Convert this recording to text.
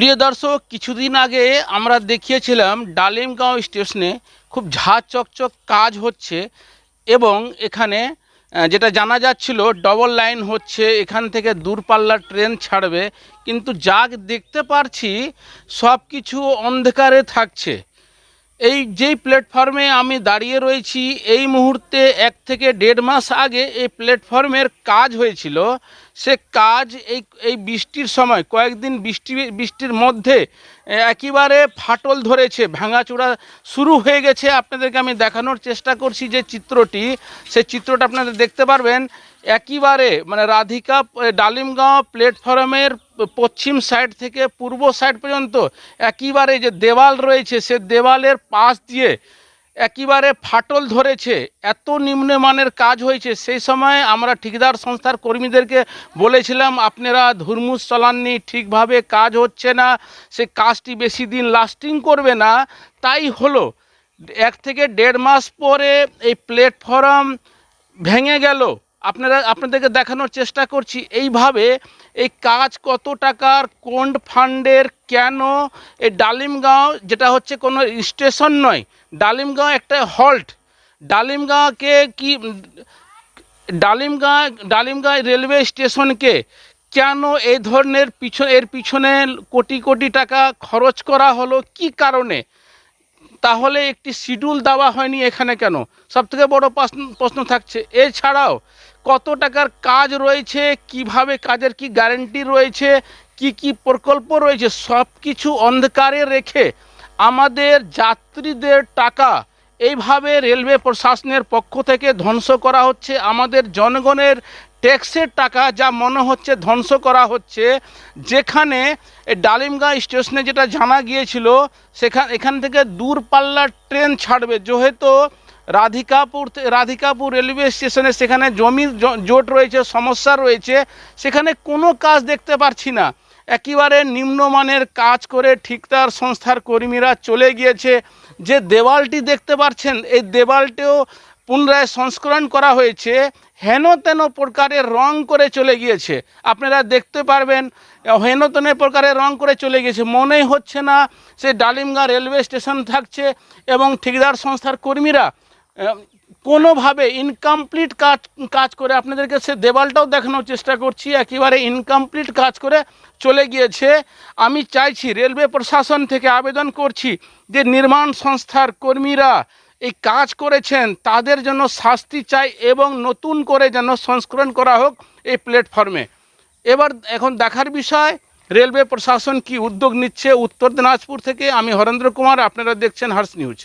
প্রিয় দর্শক, কিছুদিন আগে আমরা দেখিয়েছিলাম ডালিমগাঁও স্টেশনে খুব ঝাঁ চকচক কাজ হচ্ছে এবং এখানে যেটা জানা যাচ্ছিল ডবল লাইন হচ্ছে, এখান থেকে দূরপাল্লার ট্রেন ছাড়বে। কিন্তু যা দেখতে পারছি সব কিছু অন্ধকারে থাকছে। এই যেই প্ল্যাটফর্মে আমি দাঁড়িয়ে রয়েছি, এই মুহূর্তে এক থেকে দেড় মাস আগে এই প্ল্যাটফর্মের কাজ হয়েছিল। সে কাজ এই এই বৃষ্টির সময়, কয়েকদিন বৃষ্টি, বৃষ্টির মধ্যে একেবারে ফাটল ধরেছে, ভাঙাচোরা শুরু হয়ে গেছে। আপনাদেরকে আমি দেখানোর চেষ্টা করছি যে চিত্রটি। সে চিত্রটা আপনারা দেখতে পারবেন। একেবারে মানে রাধিকা, ডালিমগাঁও প্ল্যাটফর্মের পশ্চিম সাইড থেকে পূর্ব সাইড পর্যন্ত একেবারে যে দেওয়াল রয়েছে, সে দেওয়ালের পাশ দিয়ে একেবারে ফাটল ধরেছে, এত নিম্নমানের কাজ হয়েছে। সেই সময় আমরা ঠিকাদার সংস্থার কর্মীদেরকে বলেছিলাম, আপনারা ধুরমুস চালাননি, ঠিকভাবে কাজ হচ্ছে না, সে কাজটি বেশি দিন লাস্টিং করবে না। তাই হলো, এক থেকে দেড় মাস পরে এই প্ল্যাটফর্ম ভেঙে গেল। আপনারা, আপনাদেরকে দেখানোর চেষ্টা করছি, এইভাবে এই কাজ কত টাকার কোন ফান্ডের কেন, এই ডালিমগাঁও, যেটা হচ্ছে কোনো স্টেশন নয়, ডালিমগাঁও একটা হল্ট, ডালিমগাঁওকে কি ডালিমগাঁ ডালিমগাঁ রেলওয়ে স্টেশনকে কেন এই ধরনের পিছনে, এর পিছনে কোটি কোটি টাকা খরচ করা হলো, কি কারণে? তাহলে একটি শিডিউল দেওয়া হয়নি এখানে কেন? সবথেকে বড় প্রশ্ন থাকছে, এছাড়াও কত টাকার কাজ রয়েছে, কীভাবে কাজের কি গ্যারেন্টি রয়েছে, কি কি প্রকল্প রয়েছে সব কিছু অন্ধকারে রেখে আমাদের যাত্রীদের টাকা এইভাবে রেলওয়ে প্রশাসনের পক্ষ থেকে ধ্বংস করা হচ্ছে, আমাদের জনগণের ট্যাক্সের টাকা যা মনে হচ্ছে ধ্বংস করা হচ্ছে, যেখানে ডালিমগাঁ স্টেশনে যেটা জানা গিয়েছিল, সেখান, এখান থেকে দূরপাল্লার ট্রেন ছাড়বে। যেহেতু রাধিকাপুর রাধিকাপুর রেলওয়ে স্টেশনে সেখানে জমির জোট রয়েছে, সমস্যা রয়েছে, সেখানে কোনো কাজ দেখতে পারছি না। একেবারে নিম্নমানের কাজ করে ঠিকদার সংস্থার কর্মীরা চলে গিয়েছে। যে দেওয়ালটি দেখতে পাচ্ছেন এই দেওয়ালটিও পুনরায় সংস্করণ করা হয়েছে হেন তেন প্রকারের রং করে চলে গিয়েছে। আপনারা দেখতে পারবেন হেন তেন প্রকারের রং করে চলে গিয়েছে। মনেই হচ্ছে না, সে ডালিমগা রেলওয়ে স্টেশন থাকছে এবং ঠিকদার সংস্থার কর্মীরা কোনোভাবে ইনকমপ্লিট কাজ কাজ করে আপনাদেরকে সে দেওয়ালটাও দেখানোর চেষ্টা করছি, একেবারে ইনকমপ্লিট কাজ করে চলে গিয়েছে। আমি চাইছি রেলওয়ে প্রশাসন থেকে আবেদন করছি যে নির্মাণ সংস্থার কর্মীরা এই কাজ করেছেন, তাদের জন্য শাস্তি চাই এবং নতুন করে যেন সংস্করণ করা হোক এই প্ল্যাটফর্মে এবার এখন দেখার বিষয়, রেলওয়ে প্রশাসন কি উদ্যোগ নিচ্ছে? উত্তর দিনাজপুর থেকে আমি হরেন্দ্র কুমার, আপনারা দেখছেন হার্স নিউজ